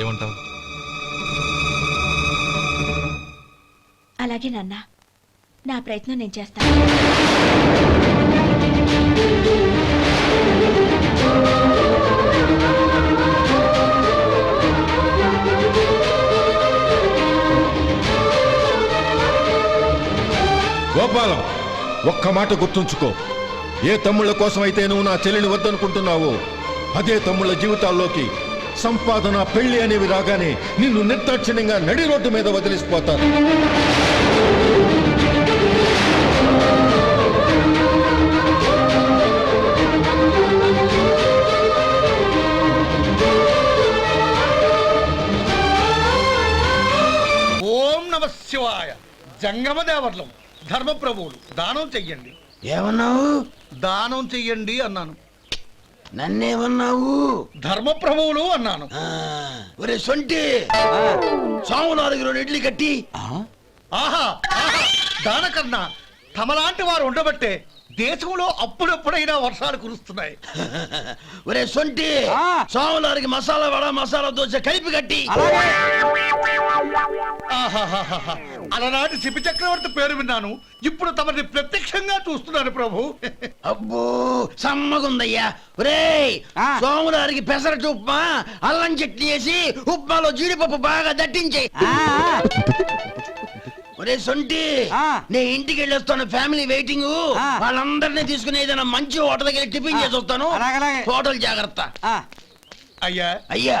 ఏమంటావు? అలాగే నాన్న. నా ప్రయత్నం నేను చేస్తాను గోపాలం ఒక్క మాట గుర్తుంచుకో. ఏ తమ్ముళ్ళ కోసమైతే నువ్వు నా చెల్లిని వద్దనుకుంటున్నావో అదే తమ్ముళ్ళ జీవితాల్లోకి సంపాదన పెళ్ళి అనేవి రాగానే నిన్ను నిర్దాక్షిణ్యంగా నడి రోడ్డు మీద వదిలిసిపోతారు ఓం నమ శివాయ. జంగమ దేవర్లం. ధర్మప్రభువులు. దానం చెయ్యండి. ఏమన్నావు? దానం చెయ్యండి అన్నాను. నన్నేమన్నావు? ధర్మప్రభువులు అన్నాను. ఆ, ఒరే సొంటి. సాములారికి రెండు ఇడ్లీ కట్టి. ఆహా ఆహా. దానకన్నా తమలాంటి వారు ఉండబట్టే దేశంలో అప్పుడప్పుడైనా వర్షాలు కురుస్తున్నాయి. ఒరే సొంటి. సాములారికి మసాలా వడ మసాలా దోశ కలిపి కట్టి. ఆహాహాహాహా. అలనాటి శిపి చక్రవర్తి పేరు విన్నాను. ఇప్పుడు తమని ప్రత్యక్షంగా చూస్తున్నాను ప్రభు. అబ్బో సమ్మగుందయ్యా. ఒరేయ్ సోములారికి పెసరట్టు ఉప్మా అల్లం చట్నీ వేసి ఉప్మాలో జీడిపప్పు బాగా దట్టించే. ఒరే సొంటి నే ఇంటికి వెళ్ళొస్తాను ఫ్యామిలీ వెయిటింగ్. వాళ్ళందరినీ తీసుకుని ఏదైనా మంచి హోటల్ దగ్గర టిఫిన్ చేసి వస్తాను. హోటల్ జాగ్రత్త. అయ్యా అయ్యా.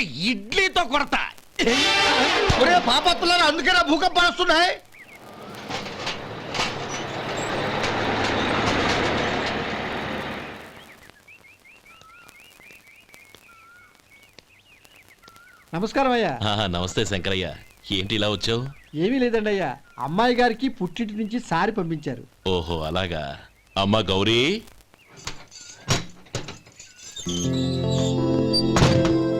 ఇడ్లీతో కొడతా ఒరే పాపత్తులారా అందుకేనా భూకంపాలు వస్తున్నాయి. నమస్కారం అయ్యా. ఆహా, నమస్తే శంకరయ్య. ఏంటి ఇలా వచ్చావు? ఏమీ లేదండి అయ్యా. అమ్మాయి గారికి పుట్టింటి నుంచి సారి పంపించారు. ఓహో అలాగా. అమ్మా గౌరీ.